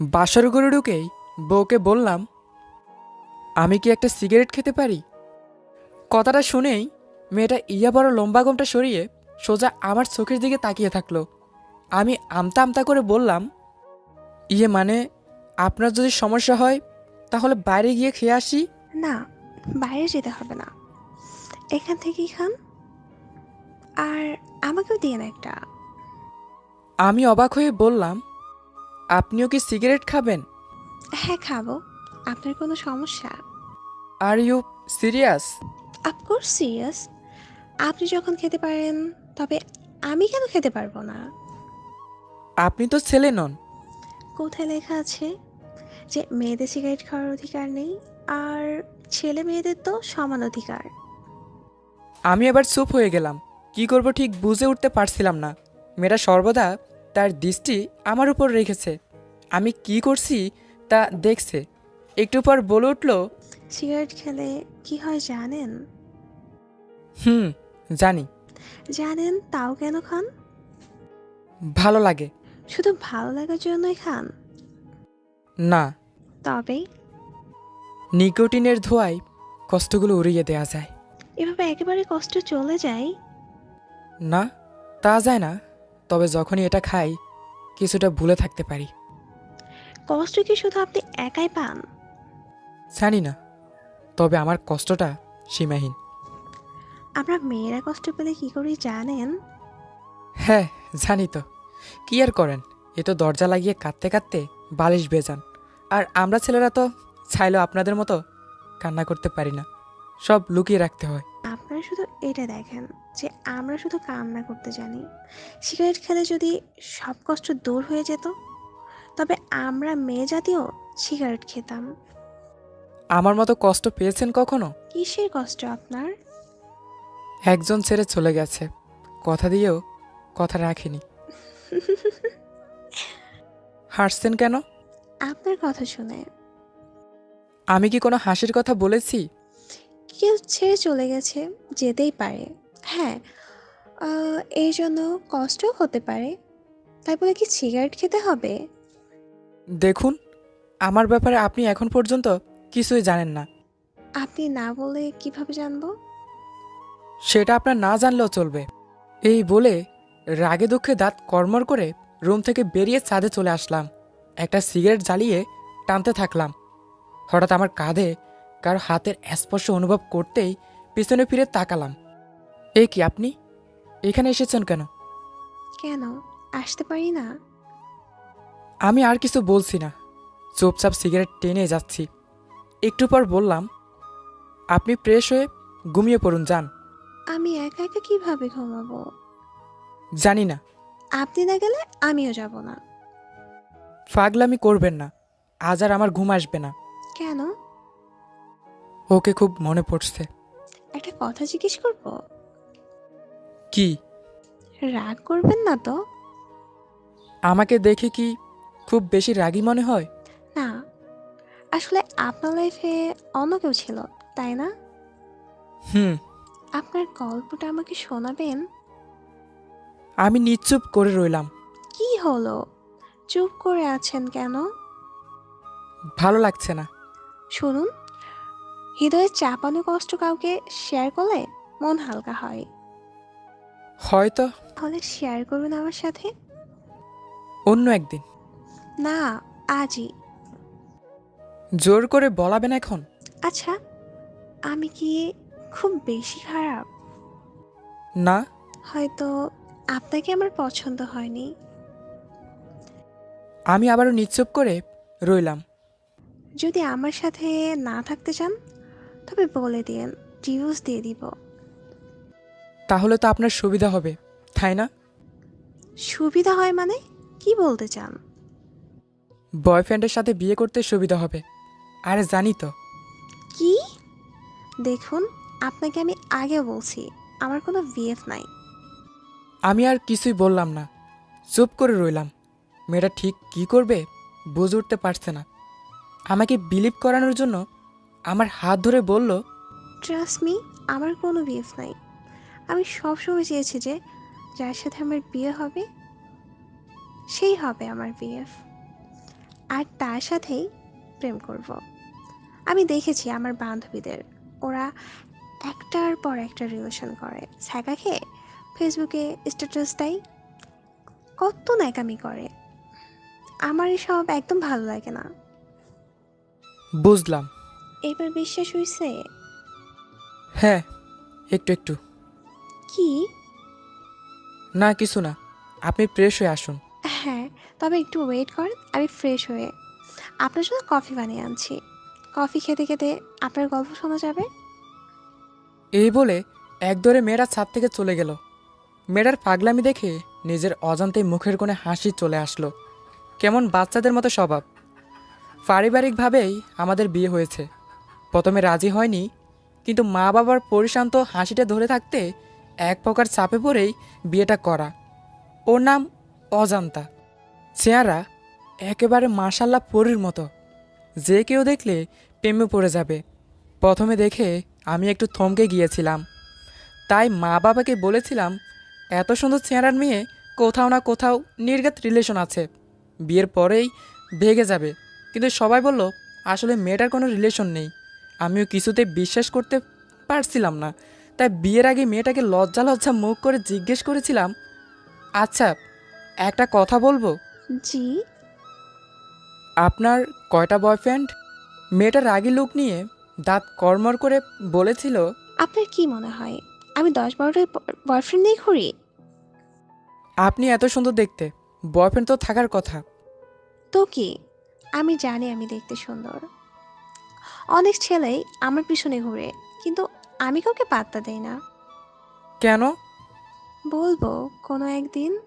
বাসর ঘরে ঢুকেই বউকে বললাম আমি কি একটা সিগারেট খেতে পারি? কথাটা শুনেই মেয়েটা ইয়া বড় লম্বা গমটা সরিয়ে সোজা আমার চোখের দিকে তাকিয়ে থাকল। আমি আমতা আমতা করে বললাম ইয়ে মানে আপনার যদি সমস্যা হয় তাহলে বাইরে গিয়ে খেয়ে আসি? না বাইরে যেতে হবে না। এখান থেকেই খান। আর আমাকেও দিয়ে না একটা। আমি অবাক হয়ে বললাম আপনিও কি সিগারেট খাবেন? হ্যাঁ খাব। আপনার কোনো সমস্যা? Are you serious of course serious আপনি যখন খেতে পারেন তবে আমি কেন খেতে পারব না? আপনি তো ছেলে নন। কোথায় লেখা আছে যে মেয়েদের সিগারেট খাওয়ার অধিকার নেই আর ছেলে মেয়েদের তো সমান অধিকার। আমি এবার চুপ হয়ে গেলাম। কি করব ঠিক বুঝে উঠতে পারছিলাম না। মেয়েটা সর্বদা তার দৃষ্টি আমার উপর রেখেছে। আমি কি করছি তা দেখছে। একটু পর বলে উঠল সিগারেট খেলে কি হয় জানেন? হুম জানি। জানেন তাও কেন খান? ভালো লাগে। শুধু ভালো লাগার জন্যই খান? না। তবে? নিকোটিনের ধোয়ায় কষ্টগুলো উড়িয়ে দেওয়া যায়। এভাবে একেবারে কষ্ট চলে যায়? না তা যায় না। তবে যখনই এটা খাই কিছুটা ভুলে থাকতে পারি। কষ্ট কি শুধু আপনি একাই পান? জানি না তবে আমার কষ্টটা সীমাহীন। আমরা মেয়েরা কষ্ট পেলে কি করি জানেন? হ্যাঁ জানি তো। কি আর করেন? এ তো দরজা লাগিয়ে কাঁদতে কাঁদতে বালিশ বেজান আর আমরা ছেলেরা তো চাইলেও আপনাদের মতো কান্না করতে পারি না। সব লুকিয়ে রাখতে হয়। আপনারা শুধু এটা দেখেন যে আমরা শুধু কান্না করতে জানি। সিগারেট খেলে যদি সব কষ্ট দূর হয়ে যেত তবে আমরা মেয়ে জাতীয় সিগারেট খেতাম। আমার মতো কষ্ট পেয়েছেন কখনো? কিসের কষ্ট আপনার? একজন ছেড়ে চলে গেছে। কথা দিয়েও কথা রাখিনি। হাসছেন কেন? আপনার কথা শুনে। আমি কি কোনো হাসির কথা বলেছি? কেউ ছেড়ে চলে গেছে যেতেই পারে। হ্যাঁ এই জন্য কষ্টও হতে পারে। তাই বলে কি সিগারেট খেতে হবে? দেখুন আমার ব্যাপারে আপনি এখন পর্যন্ত কিছুই জানেন না। আপনি না বলে কীভাবে জানব? সেটা আপনার না জানলেও চলবে। এই বলে রাগে দুঃখে দাঁত কর্মর করে রুম থেকে বেরিয়ে ছাদে চলে আসলাম। একটা সিগারেট জ্বালিয়ে টানতে থাকলাম। হঠাৎ আমার কাঁধে কারও হাতের স্পর্শ অনুভব করতেই পিছনে ফিরে তাকালাম। এ কি আপনি? এখানে এসেছেন কেন? কেন? আসতে পারি না। আমি আর কিছু বলছি না। চুপচাপ সিগারেট টেনে যাচ্ছি। একটু পর বললাম আপনি ফ্রেশ হয়ে ঘুমিয়ে পড়ুন যান। আমি একা একা কীভাবে ঘুমাবো? জানি না। আপনি না গেলে আমিও যাব না। ফাগলামি করবেন না। আজ আর আমার ঘুম আসবে না। কেন? ওকে খুব মনে পড়ছে। একটা কথা জিজ্ঞেস করব? কি? রাগ করবেন না তো? আমাকে দেখে কি খুব বেশি রাগী মনে হয়? না আসলে আপনার লাইফে অন্য কেউ ছিল তাই না? হুম। আপনার গল্পটা আমাকে শোনাবেন? আমি নিশ্চুপ করে রইলাম। কি হলো? চুপ করে আছেন কেন? ভালো লাগছে না। শুনুন। হৃদয়ে চাপানো কষ্ট কাউকে শেয়ার করলে মন হালকা হয়। হয়তো। তাহলে শেয়ার করবেন আমার সাথে? অন্য একদিন। না আজই। জোর করে বলাবেন এখন? আচ্ছা আমি কি খুব বেশি খারাপ? না। হয়তো আপনাকে আমার পছন্দ হয়নি। আমি আবারও নিশ্চুপ করে রইলাম। যদি আমার সাথে না থাকতে চান তবে বলে দিন ডিভোর্স দিয়ে দিব। তাহলে তো আপনার সুবিধা হবে তাই না? সুবিধা হয় মানে? কি বলতে চান? বয়ফ্রেন্ডের সাথে বিয়ে করতে সুবিধা হবে। আরে জানি তো। কি? দেখুন আপনাকে আমি আগে বলছি আমার কোনো বিএফ নাই। আমি আর কিছুই বললাম না। চুপ করে রইলাম। মেয়েটা ঠিক কি করবে বুঝে উঠতে পারছে না। আমাকে বিলিভ করানোর জন্য আমার হাত ধরে বলল ট্রাস্ট মি আমার কোনো বিএফ নাই। আমি সবসময় চেয়েছি যে যার সাথে আমার বিয়ে হবে সেই হবে আমার বিএফ আর তার সাথেই প্রেম করব। আমি দেখেছি আমার বান্ধবীদের ওরা একটার পর একটা রিলেশন করে। ছ্যাঁকা খেয়ে ফেসবুকে স্ট্যাটাস দেয় কত ন্যাকামি করে। আমার এসব একদম ভালো লাগে না। বুঝলাম। এবার বিশ্বাস হইছে? হ্যাঁ একটু একটু। কি? না কিছু না। আপনি ফ্রেশ হয়ে আসুন। হ্যাঁ তবে একটু ওয়েট করেন আমি ফ্রেশ হয়ে আপনার জন্য কফি বানিয়ে আনছি। কফি খেতে খেতে আপনার গল্প শোনা যাবে? এই বলে এক দৌড়ে মেয়েরা ছাদ থেকে চলে গেল। মেয়েটার পাগলামি দেখে নিজের অজান্তে মুখের কোণে হাসি চলে আসলো। কেমন বাচ্চাদের মতো স্বভাব। পারিবারিকভাবেই আমাদের বিয়ে হয়েছে। প্রথমে রাজি হয়নি, কিন্তু মা বাবার পরিশান্ত হাসিটা ধরে থাকতে এক প্রকার চাপে পড়েই বিয়েটা করা। ওর নাম অজান্তা। চেহারা একেবারে মার্শাল্লা পরীর মতো। যে কেউ দেখলে প্রেমে পড়ে যাবে। প্রথমে দেখে আমি একটু থমকে গিয়েছিলাম। তাই মা বাবাকে বলেছিলাম, এত সুন্দর চেহারার মেয়ে কোথাও না কোথাও নির্গাত রিলেশন আছে। বিয়ের পরেই ভেগে যাবে। কিন্তু সবাই বলল, আসলে মেয়েটার কোনো রিলেশন নেই। আমিও কিছুতে বিশ্বাস করতে পারছিলাম না। তাই বিয়ের আগে মেয়েটাকে লজ্জা লজ্জা মুখ করে জিজ্ঞেস করেছিলাম আচ্ছা একটা কথা বলব? জি। আপনার কয়টা বয়ফ্রেন্ড মেয়েটা রাগি লুক নিয়ে দাঁত কর্মর করে বলেছিল আপনার কি মনে হয়? আমি দশ বারোটা বয়ফ্রেন্ড নিয়ে ঘুরি? আপনি এত সুন্দর দেখতে বয়ফ্রেন্ড তো থাকার কথা। তো কি? আমি জানি আমি দেখতে সুন্দর। অনেক ছেলেই আমার পিছনে ঘুরে কিন্তু আমি কাউকে পাত্তা দেই না। কেন? বলব কোনো একদিন।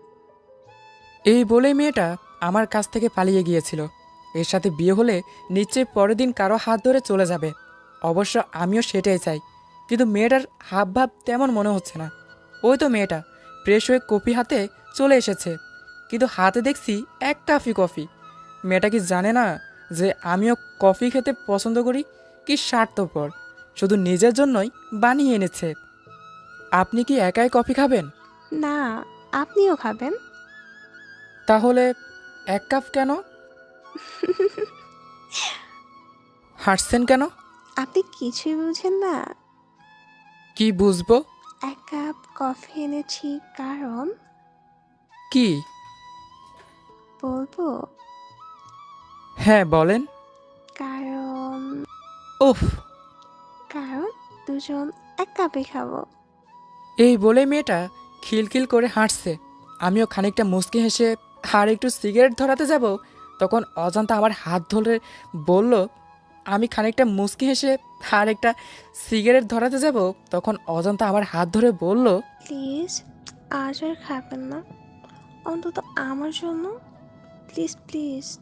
এই বলে মেয়েটা আমার কাছ থেকে পালিয়ে গিয়েছিল। এর সাথে বিয়ে হলে নিশ্চয়ই পরের দিন কারও হাত ধরে চলে যাবে। অবশ্য আমিও সেটাই চাই কিন্তু মেয়েটার হাব ভাব তেমন মনে হচ্ছে না। ওই তো মেয়েটা ফ্রেশ হয়ে কফি হাতে চলে এসেছে কিন্তু হাতে দেখছি এক কাফি কফি। মেয়েটা কি জানে না যে আমিও কফি খেতে পছন্দ করি কি স্বার্থপর। শুধু নিজের জন্যই বানিয়ে এনেছে। আপনি কি একাই কফি খাবেন? না আপনিও খাবেন। তাহলে এক কাপ কেন? হাসছেন কেন? আপনি কিছুই বুঝেন না। কি বুঝব? এক কাপ কফি এনেছি কারণ কি? বলব হ্যাঁ বলেন। কারণ উফ। কারণ দুজন এক কাপে খাব। এই বলে মেয়েটা খিলখিল করে হাঁটছে। আমিও খানিকটা মুচকি হেসে আর একটু সিগারেট ধরাতে যাব? তখন অজান্তা আমার হাত ধরে বলল আমি খানিকটা মুচকি হেসে আর একটা সিগারেট ধরাতে যাব? তখন অজান্তা আমার হাত ধরে বলল প্লিজ আজ আর খাবেন না। অন্তত আমার জন্য প্লিজ প্লিজ।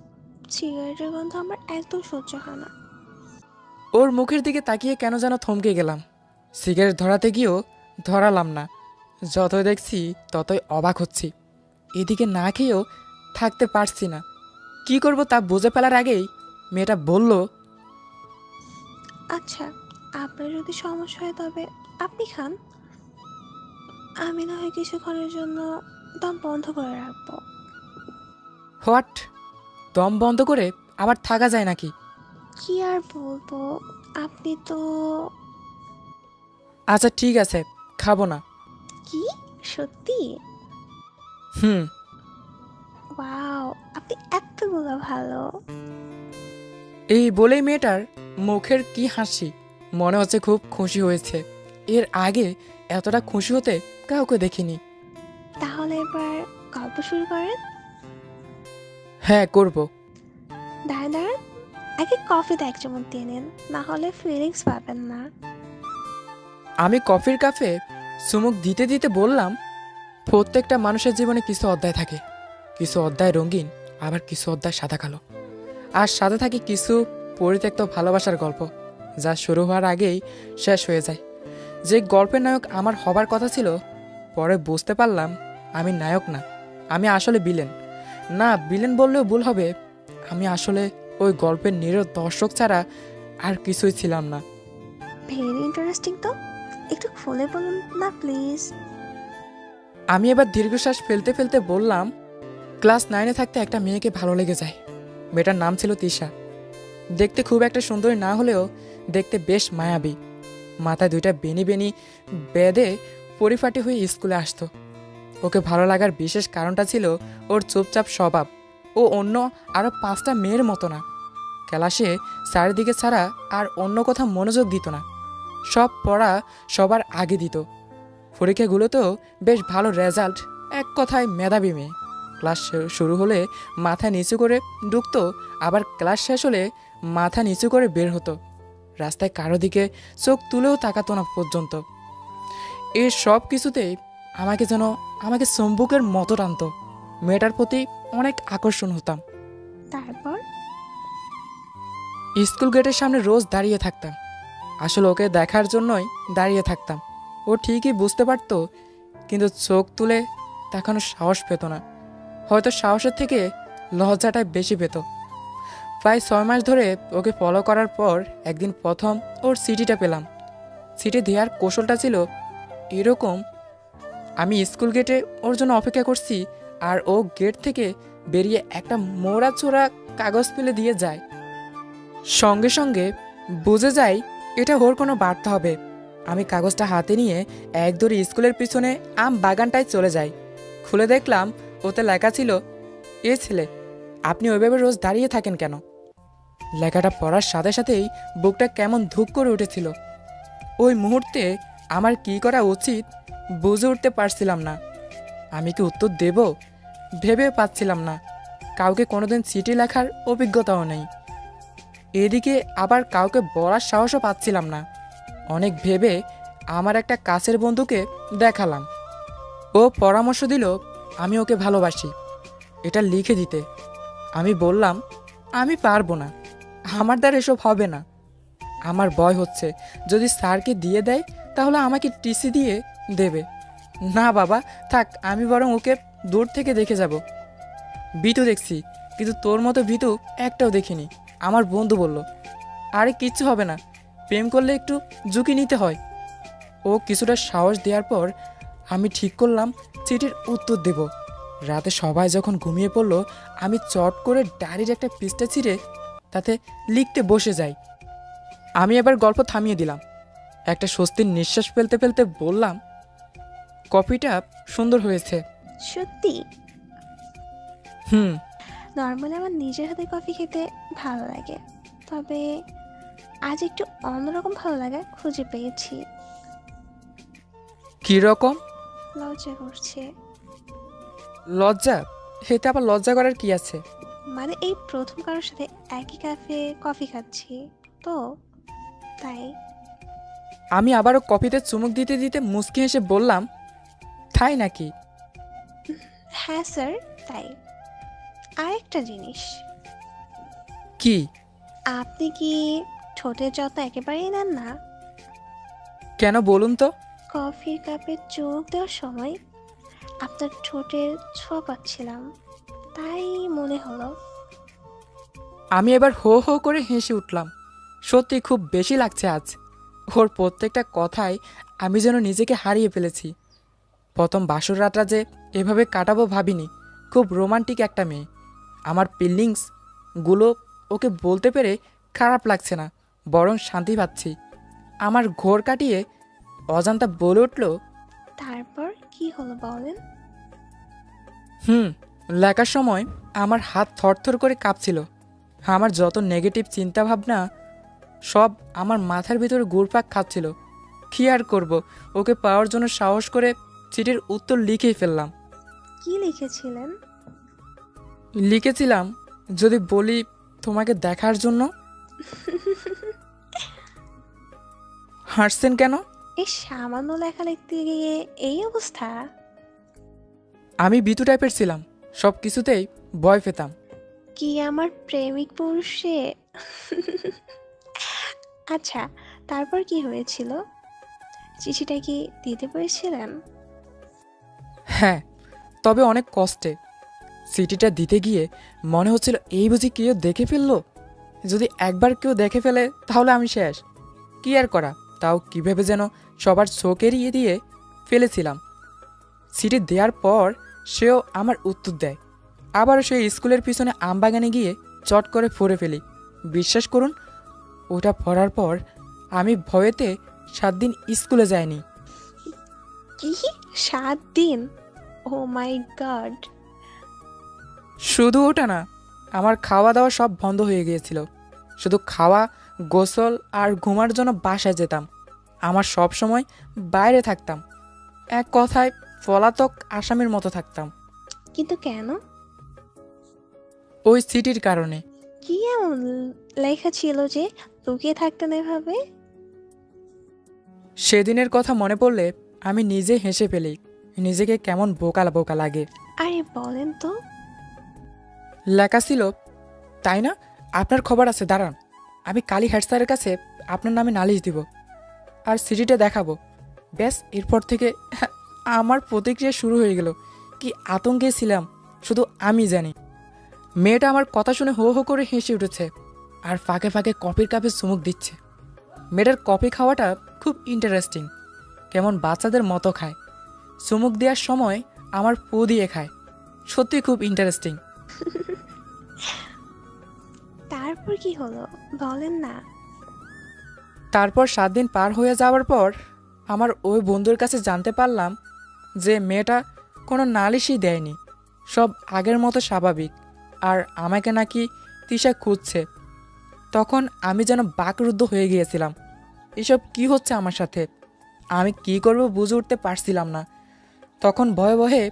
সিগারেটের গন্ধ আমার একদম সহ্য হয় না। ওর মুখের দিকে তাকিয়ে কেন যেন থমকে গেলাম। সিগারেট ধরাতে গিয়েও ধরালাম না। যতই দেখছি ততই অবাক হচ্ছি। এদিকে না খেয়েও থাকতে পারছি না। কি করব তা বুঝে ফেলার আগেই মেয়েটা বলল আচ্ছা আপনার যদি সমস্যা হয় তবে আপনি খান। আমি না হয় কিছুক্ষণের জন্য দম বন্ধ করে রাখব। হোয়াট? দম বন্ধ করে আবার থাকা যায় নাকি? কি আর বলব? আপনি তো আচ্ছা ঠিক আছে খাব না। কি? সত্যি? হুম। ওয়াও আপনি এতগুলো ভালো। এই বলেই মেয়েটার মুখের কি হাসি? মনে হচ্ছে খুব খুশি হয়েছে। এর আগে এতটা খুশি হতে কাউকে দেখিনি। তাহলে এবার গল্প শুরু করেন। হ্যাঁ করব। দাঁড়ান দাঁড়ান। আগে কফিতে এক চামচ দিয়ে নিন না হলে ফিলিংস পাবেন না। আমি কফির কাপে চুমুক দিতে দিতে বললাম প্রত্যেকটা মানুষের জীবনে কিছু অধ্যায় থাকে। কিছু অধ্যায় রঙিন আবার কিছু অধ্যায় সাদা কালো। আর সাদা থাকে কিছু পরিত্যক্ত ভালোবাসার গল্প যা শুরু হওয়ার আগেই শেষ হয়ে যায়। যে গল্পের নায়ক আমার হবার কথা ছিল পরে বুঝতে পারলাম আমি নায়ক না আমি আসলে বিলেন না বিলেন বললেও ভুল হবে। আমি আসলে ওই গল্পের নিরব দর্শক ছাড়া আর কিছুই ছিলাম না। ভেরি ইন্টারেস্টিং তো। একটু খুলে বলুন না প্লিজ। আমি এবার দীর্ঘশ্বাস ফেলতে ফেলতে বললাম ক্লাস নাইনে থাকতে একটা মেয়েকে ভালো লেগে যায়। মেয়েটার নাম ছিল তিশা। দেখতে খুব একটা সুন্দরী না হলেও দেখতে বেশ মায়াবী। মাথায় দুইটা বেনি বেনি বেঁধে পরিপাটি হয়ে স্কুলে আসতো। ওকে ভালো লাগার বিশেষ কারণটা ছিল ওর চুপচাপ স্বভাব। ও অন্য আরও পাঁচটা মেয়ের মতো না। ক্লাসে চারিদিকে ছাড়া আর অন্য কথা মনোযোগ দিত না। সব পড়া সবার আগে দিত। পরীক্ষাগুলোতেও বেশ ভালো রেজাল্ট, এক কথায় মেধাবী মেয়ে। ক্লাস শুরু হলে মাথা নিচু করে ঢুকতো, আবার ক্লাস শেষ হলে মাথা নিচু করে বের হতো। রাস্তায় কারও দিকে চোখ তুলেও তাকাতো না পর্যন্ত। এই সব কিছুতেই আমাকে যেন আমাকে চম্বুকের মতো টানতো। মেয়েটার প্রতি অনেক আকর্ষণ হতাম। তারপর? স্কুল গেটের সামনে রোজ দাঁড়িয়ে থাকতাম। আসলে ওকে দেখার জন্যই দাঁড়িয়ে থাকতাম। ও ঠিকই বুঝতে পারতো কিন্তু চোখ তুলে তাকানোর সাহস পেত না। হয়তো সাহসের থেকে লজ্জাটাই বেশি পেত। প্রায় ছয় মাস ধরে ওকে ফলো করার পর একদিন প্রথম ওর সিটিটা পেলাম। সিটি দেওয়ার কৌশলটা ছিল এরকম আমি স্কুল গেটে ওর জন্য অপেক্ষা করছি আর ও গেট থেকে বেরিয়ে একটা মোড়া চোরা কাগজ পেলে দিয়ে যায়। সঙ্গে সঙ্গে বুঝে যাই এটা ওর কোনো বার্তা হবে। আমি কাগজটা হাতে নিয়ে এক দৌড়ে স্কুলের পিছনে আম বাগানটায় চলে যাই। খুলে দেখলাম ওতে লেখা ছিল, এ ছেলে, আপনি ওইভাবে রোজ দাঁড়িয়ে থাকেন কেন? লেখাটা পড়ার সাথে সাথেই বুকটা কেমন ধুক করে উঠেছিল। ওই মুহূর্তে আমার কি করা উচিত বুঝে উঠতে পারছিলাম না। আমি কি উত্তর দেব? ভেবেও পাচ্ছিলাম না। কাউকে কোনোদিন চিঠি লেখার অভিজ্ঞতাও নেই। এদিকে আবার কাউকে বলার সাহসও পাচ্ছিলাম না। অনেক ভেবে আমার একটা কাছের বন্ধুকে দেখালাম। ও পরামর্শ দিল, আমি ওকে ভালোবাসি। এটা লিখে দিতে। আমি বললাম, আমি পারব না। আমার দ্বারা এসব হবে না। আমার ভয় হচ্ছে। যদি স্যারকে দিয়ে দেয়, তাহলে আমাকে টিসি দিয়ে দেবে। না, বাবা, থাক, আমি বরং ওকে দূর থেকে দেখে যাব। বিতু দেখছি, কিন্তু তোর মতো বিতু একটাও দেখিনি। আমার বন্ধু বলল, আরে, কিচ্ছু হবে না। প্রেম করলে একটু ঝুঁকি নিতে হয়। ও কিছুটা সাহস দেওয়ার পর আমি ঠিক করলাম, চিঠির উত্তর দেব। রাতে সবাই যখন ঘুমিয়ে পড়ল, আমি চট করে ডায়েরির একটা পৃষ্ঠা ছিঁড়ে তাতে লিখতে বসে যাই। আমি এবার গল্প থামিয়ে দিলাম। একটা স্বস্তির নিঃশ্বাস ফেলতে ফেলতে বললাম কফিটা সুন্দর হয়েছে। সত্যি? হুম। নর্মালি আমার নিজের হাতে কফি খেতে ভালো লাগে। তবে আজ একটু অন্যরকম ভালো লাগা খুঁজে পেয়েছি। কীরকম লজ্জা করছে। লজ্জা? এতে আবার লজ্জা করার কি আছে? মানে এই প্রথম কারোর সাথে একই কাফে কফি খাচ্ছি তো তাই। আমি আবারও কফিতে চুমুক দিতে দিতে মুচকি হেসে বললাম তাই নাকি? হ্যাঁ স্যার তাই। আরেকটা জিনিস। কি? আপনি কি ঠোঁটের যত্ন একেবারেই নেন না? কেন বলুন তো? কফির কাপে চোখ দেওয়ার সময় আপনার ঠোঁটের ছোঁয়া পাচ্ছিলাম তাই মনে হলো। আমি এবার হো হো করে হেসে উঠলাম। সত্যি খুব বেশি লাগছে আজ। ওর প্রত্যেকটা কথায় আমি যেন নিজেকে হারিয়ে ফেলেছি। প্রথম বাসর রাতটা যে এভাবে কাটাবো ভাবিনি খুব রোমান্টিক একটা মেয়ে। আমার ফিলিংসগুলো ওকে বলতে পেরে খারাপ লাগছে না বরং শান্তি পাচ্ছি। আমার ঘোর কাটিয়ে অজান্তা বলে উঠল তারপর কি হলো বলেন? হুম লেখার সময় আমার হাত থরথর করে কাঁপছিল। আমার যত নেগেটিভ চিন্তাভাবনা সব আমার মাথার ভিতরে ঘুরপাক খাচ্ছিল। কী আর করব? ওকে পাওয়ার জন্য সাহস করে চিঠির উত্তর লিখেই ফেললাম। কি লিখেছিলেন? লিখেছিলাম যদি বলি তোমাকে দেখার জন্য। হাসছেন কেন? এই সামান্য লেখা লিখতে গিয়ে এই অবস্থা? আমি বিতু টাইপের ছিলাম সব কিছুতেই ভয় পেতাম। কি আমার প্রেমিক পুরুষে? আচ্ছা তারপর কি হয়েছিল? চিঠিটা কি দিতে পেরেছিলেন? হ্যাঁ তবে অনেক কষ্টে। সিটিটা দিতে গিয়ে মনে হচ্ছিল এই বুঝি কেউ দেখে ফেলল? যদি একবার কেউ দেখে ফেলে, তাহলে আমি শেষ। কী আর করা, তাও কীভাবে যেন সবার চোখ এড়িয়ে দিয়ে ফেলেছিলাম। সিটি দেওয়ার পর সেও আমার উত্তর দেয়। আবারও সে স্কুলের পিছনে আমবাগানে গিয়ে চট করে পড়ে ফেলি। বিশ্বাস করুন, ওটা পড়ার পর আমি ভয়েতে সাত দিন স্কুলে যাইনি। কি? সাত দিন? ও মাই গড শুধু ওটা না আমার খাওয়া দাওয়া সব বন্ধ হয়ে গিয়েছিল। শুধু খাওয়া গোসল আর ঘুমার জন্য বাসায় যেতাম। আমার সব সময় বাইরে থাকতাম। এক কথায় পলাতক আসামির মতো থাকতাম। কিন্তু কেন? ওই সিটির কারণে। কি এমন লেখা ছিল যে লুকিয়ে থাকতেন এভাবে? সেদিনের কথা মনে পড়লে আমি নিজে হেসে ফেলি। নিজেকে কেমন বোকা বোকা লাগে। আরে বলেন তো। লেখা ছিল তাই না? আপনার খবর আছে দাঁড়ান। আমি কালী হেড স্যারের কাছে আপনার নামে নালিশ দিব আর সিটিটা দেখাবো। ব্যাস এরপর থেকে আমার প্রতিক্রিয়া শুরু হয়ে গেল। কি আতঙ্কে ছিলাম শুধু আমি জানি। মেয়েটা আমার কথা শুনে হো হো করে হেসে উঠেছে আর ফাঁকে ফাঁকে কফির কাপে চুমুক দিচ্ছে। মেয়েটার কফি খাওয়াটা খুব ইন্টারেস্টিং কেমন বাচ্চাদের মতো খায়। চুমুক দেওয়ার সময় আমার পু দিয়ে খায়। সত্যি খুব ইন্টারেস্টিং তারপর কি হলো? বলেন না। তারপর সাত দিন পার হয়ে যাওয়ার পর আমার ওই বন্ধুর কাছে জানতে পারলাম যে মেয়েটা কোনো নালিশই দেয়নি। সব আগের মতো স্বাভাবিক। আর আমাকে নাকি তিশা খুঁজছে। তখন আমি যেন বাকরুদ্ধ হয়ে গিয়েছিলাম। এসব কি হচ্ছে আমার সাথে? আমি কি করব বুঝে উঠতে পারছিলাম না। তখন ভয়ে ভয়ে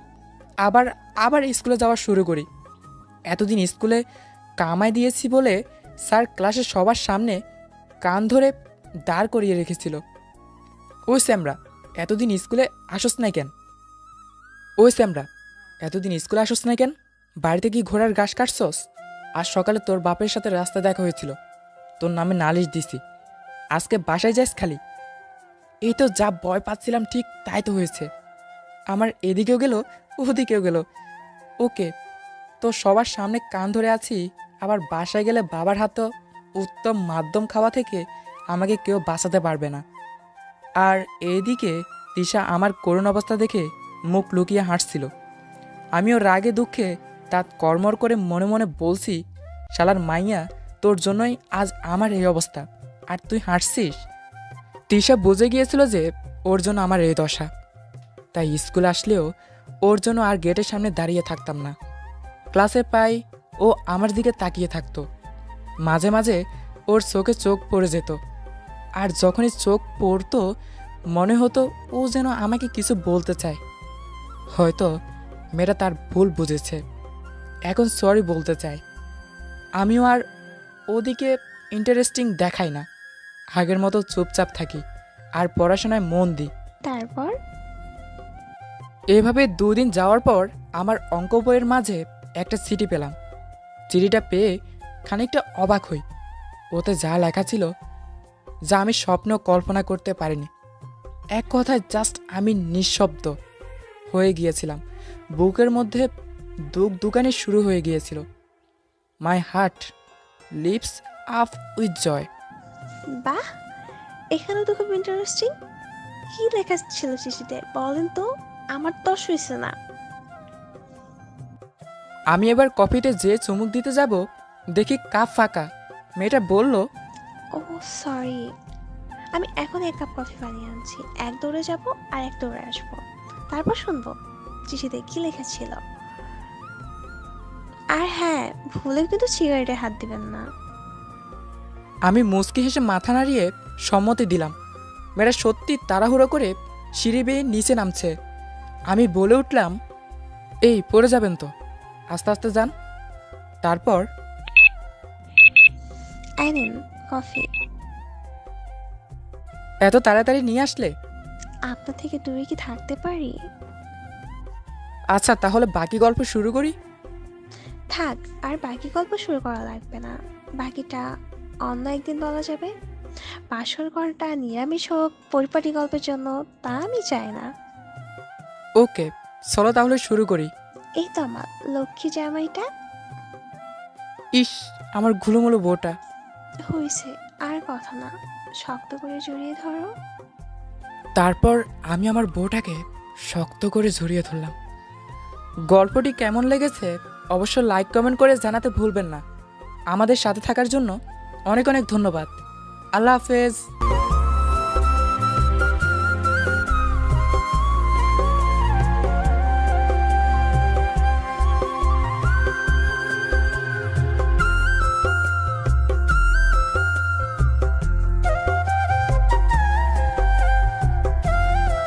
আবার আবার স্কুলে যাওয়া শুরু করি। এতদিন স্কুলে কামাই দিয়েছি বলে স্যার ক্লাসে সবার সামনে কান ধরে দাঁড় করিয়ে রেখেছিল। ওই স্যামরা, এতদিন স্কুলে আসস নাই কেন? ওই স্যামরা, এতদিন স্কুলে আসস নাই কেন? বাড়িতে কি ঘোড়ার ঘাস কাটছস? আজ সকালে তোর বাপের সাথে রাস্তা দেখা হয়েছিল। তোর নামে নালিশ দিছি। আজকে বাসায় যাস খালি। এই তো যা ভয় পাচ্ছিলাম ঠিক তাই তো হয়েছে। আমার এদিকেও গেল, ওদিকেও গেল। ওকে, তো সবার সামনে কান ধরে আছি, আবার বাসায় গেলে বাবার হাত উত্তম মাধ্যম খাওয়া থেকে আমাকে কেউ বাঁচাতে পারবে না। আর এদিকে তিশা আমার করুণ অবস্থা দেখে মুখ লুকিয়ে হাঁটছিল আমিও রাগে দুঃখে তাত কর্মর করে মনে মনে বলছি, শালার মাইয়া, তোর জন্যই আজ আমার এই অবস্থা, আর তুই হাঁটছিস তিশা বুঝে গিয়েছিল যে ওর জন্য আমার এই দশা। তাই স্কুল আসলেও ওর জন্য আর গেটের সামনে দাঁড়িয়ে থাকতাম না। ক্লাসে পাই, ও আমার দিকে তাকিয়ে থাকতো। মাঝে মাঝে ওর চোখে চোখ পড়ে যেত। আর যখনই চোখ পড়তো, মনে হতো ও যেন আমাকে কিছু বলতে চায়। হয়তো মেয়েটা তার ভুল বুঝেছে। এখন সরি বলতে চায়। আমিও আর ওদিকে ইন্টারেস্টিং দেখাই না। আগের মতো চুপচাপ থাকি, আর পড়াশোনায় মন দিই। তারপর? এভাবে দুদিন যাওয়ার পর আমার অঙ্ক বইয়ের মাঝে একটা চিঠি পেলাম। চিঠিটা পেয়ে খানিকটা অবাক হই। ওতে যা লেখা ছিল যা আমি স্বপ্ন কল্পনা করতে পারিনি। এক কথায় জাস্ট আমি নিঃশব্দ হয়ে গিয়েছিলাম। বুকের মধ্যে দুক দুকানি শুরু হয়ে গিয়েছিল। My heart leaps up with joy বাহ! এখানে তো খুব ইন্টারেস্টিং কি লেখা ছিল চিঠিতে বলেন তো? আমার তো শুয়েছে না। আমি এবার কফিতে যে চুমুক দিতে যাব দেখি কাপ ফাঁকা। মেয়েটা বলল ও সরি আমি এখন এক কাপ কফি বানিয়ে আনছি। এক দৌড়ে যাব আর এক দৌড়ে আসব। তারপর শুনব চিঠিতে কি লেখা ছিল। আর হ্যাঁ ভুলে কিন্তু সিগারেটে হাত দিবেন না। আমি মুচকি হেসে মাথা নাড়িয়ে সম্মতি দিলাম। মেয়েটা সত্যি তাড়াহুড়ো করে সিঁড়ি বেয়ে নিচে নামছে। আমি বলে উঠলাম এই পড়ে যাবেন তো। আস্তে আস্তে যান। তারপর আই নিন কফি এত তাড়াতাড়ি নিয়ে আসলে? আপনার থেকে দূরে কি থাকতে পারি? আচ্ছা তাহলে বাকি গল্প শুরু করি? থাক আর বাকি গল্প শুরু করা লাগবে না। বাকিটা অন্য একদিন বলা যাবে। বাসর ঘরটা নিরামিষ হোক পরিপাটি গল্পের জন্য তা আমি চাই না। ওকে চলো তাহলে শুরু করি। এই তো আমার লক্ষ্মী জামাইটা? ইস আমার ঘুলোমুলো বউটা। হয়েছে আর কথা না শক্ত করে জড়িয়ে ধরো। তারপর আমি আমার বউটাকে শক্ত করে জড়িয়ে ধরলাম। গল্পটি কেমন লেগেছে অবশ্য লাইক কমেন্ট করে জানাতে ভুলবেন না। আমাদের সাথে থাকার জন্য অনেক অনেক ধন্যবাদ। আল্লাহ হাফেজ।